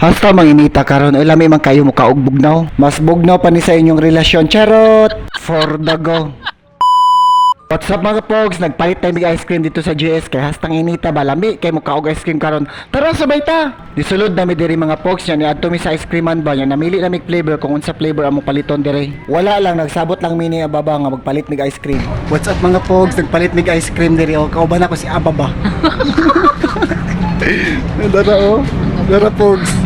Hasta manginita karon oy lami man kayo mo kaog bugnaw. Mas bugnaw pa ni sa inyong relasyon. Charot! For the go. What's up mga pogs? Nagpalit tayo mig ice cream dito sa GS kay hastang inita ba lami kay mo kaog ice cream karon. Tara sabay ta. Disulod na mi diri mga pogs nya ni adto mi sa ice creaman ba nya namili na mig flavor kung unsa flavor among paliton diri. Wala lang nagsabot lang mi ni Ababa nga magpalit mig ice cream. What's up mga pogs? Nagpalit mig ice cream diri o kauban ako si Ababa. Dara o. Dara pogs.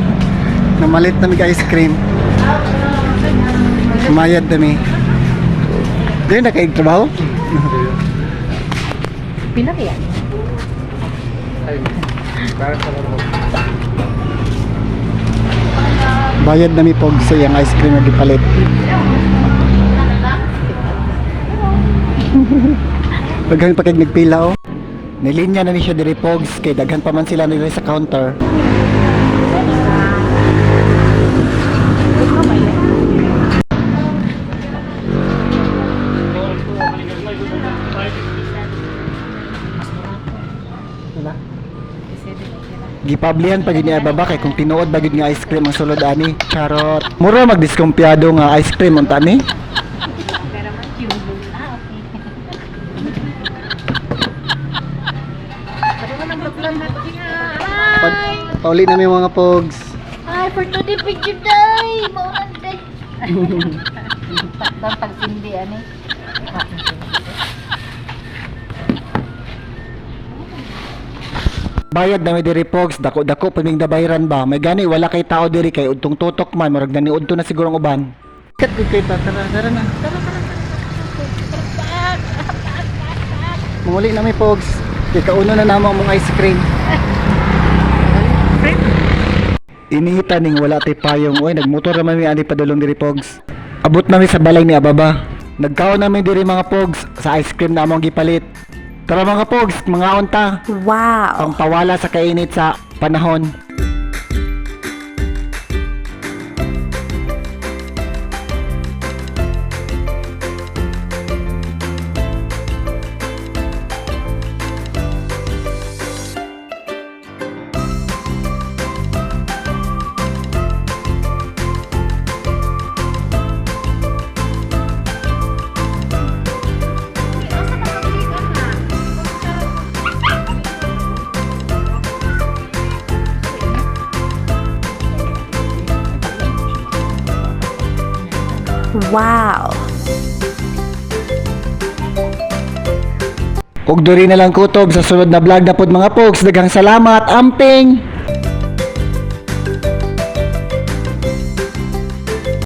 Namalit na ice cream. Mayad na mi. Dili na kayo trabaho? Pinakaya. Bayad na mi pog sa iyang ice cream na gipalit. Daghan pa kay nagpila oh. Nilinya na ni siya diri pogs kay daghan pa man sila nila sa counter. Gipablihan pa gid niya baba kay kung tinuod ba gid nga ice cream ang sulod ani. Charot. Mura magdiskumpiyado nga ice cream unta ni. Pauli na mi mga pogs. Ay, for today picture day. Maulan day. Taktan pagsindi ani. Bayad na mi diri pogs, dako dako paming dabayran ba. May gani wala kay tao diri kay udtong tutok man murag nani udto na siguro ang uban. Kat gud kay ta tara tara na. Muli na mi pogs. Kay kauno na namo mong ice cream. Inihita ning wala tay payong. Oy, nagmotor naman mi ani padulong diri pogs. Abot na mi sa balay ni Ababa. Nagkaon na mi diri mga pogs sa ice cream na among gipalit. Tara mga pogs, mga unta. Wow. Pangpawala sa kainit sa panahon. Wow. Ug diri na lang kutob sa sunod na vlog na pod mga pogs. Daghang salamat. Amping.